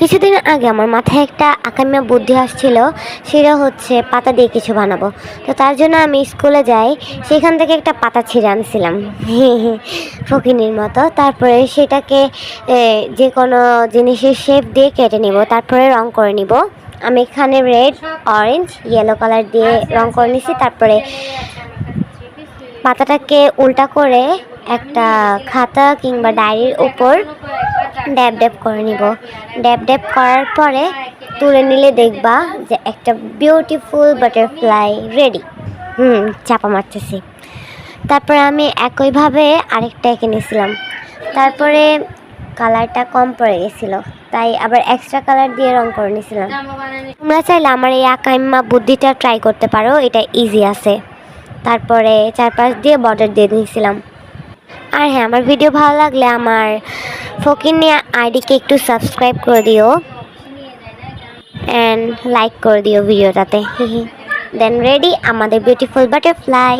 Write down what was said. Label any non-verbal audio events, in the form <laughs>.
কিছুদিন আগে আমার মাথায় একটা আকামিয়া বুদ্ধি আসছিল, সেটা হচ্ছে পাতা দিয়ে কিছু বানাবো। তো তার জন্য আমি স্কুলে যাই, সেখান থেকে একটা পাতা ছিঁড়ে আনছিলাম। <laughs> ফকিনির মতো। তারপরে সেটাকে যে কোনো জিনিসের শেপ দিয়ে কেটে নিব, তারপরে রং করে নিব। আমি এখানে রেড অরেঞ্জ ইয়েলো কালার দিয়ে রং করে নিছি। তারপরে পাতাটাকে উল্টা করে একটা খাতা কিংবা ডায়েরির উপর ড্যাব ড্যাব করে নিব। ড্যাব ড্যাব করার পরে তুলে নিলে দেখবা যে একটা বিউটিফুল বাটারফ্লাই রেডি হুম, চাপা মারতেছি। তারপরে আমি একইভাবে আরেকটা এঁকে নিয়েছিলাম। তারপরে কালারটা কম পড়ে গেছিল, তাই আবার এক্সট্রা কালার দিয়ে রং করে নিয়েছিলাম। তোমরা চাইলে আমার এই আকাইম্মা বুদ্ধিটা ট্রাই করতে পারো, এটা ইজি আছে। তারপরে চারপাশ দিয়ে বর্ডার দিয়ে নিয়েছিলাম। আর হ্যাঁ আমার ভিডিও ভালো লাগলে আমার ফকির নিয়ে আইডিকে একটু সাবস্ক্রাইব করে দিও। অ্যান্ড লাইক করে দিও ভিডিওটাতে দেন রেডি আমাদের বিউটিফুল বাটারফ্লাই